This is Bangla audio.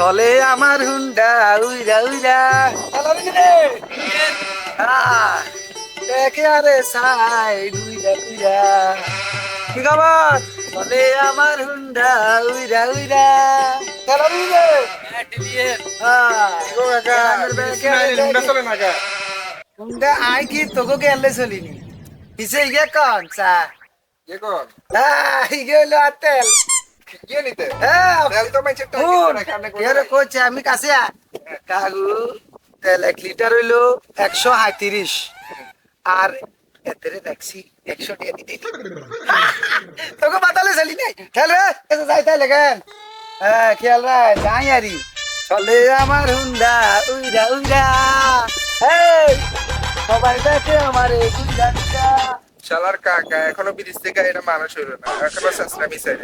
চলে আমার হুন্ডা উইরা উইরা। দেখে আরে সাইড উইরা উইরা। কি খবর? চলে আমার হুন্ডা উইরা উইরা। হুন্ডা আই কি তোকে গেলে চলিনি? পিছে ইগে কন চা। ইগে হলো আতেল হ্যাঁ শুন, এরে কইছে আমি কাছে আ। তেল এক লিটার হইল একশো আর এতে দেখছি একশো টাকা দিতে। তোকে বাতালে চলি নাই। খেল যাই তাই লেখেন হ্যাঁ খেয়াল যাই আরি। চলে আমার হুন্ডা উইরা উইরা। এই সবাই দেখে আমার শালার কাকা এখনও ব্রিজ থেকে এটা মানুষ হইল না। এখনও সাসরা মিসাইল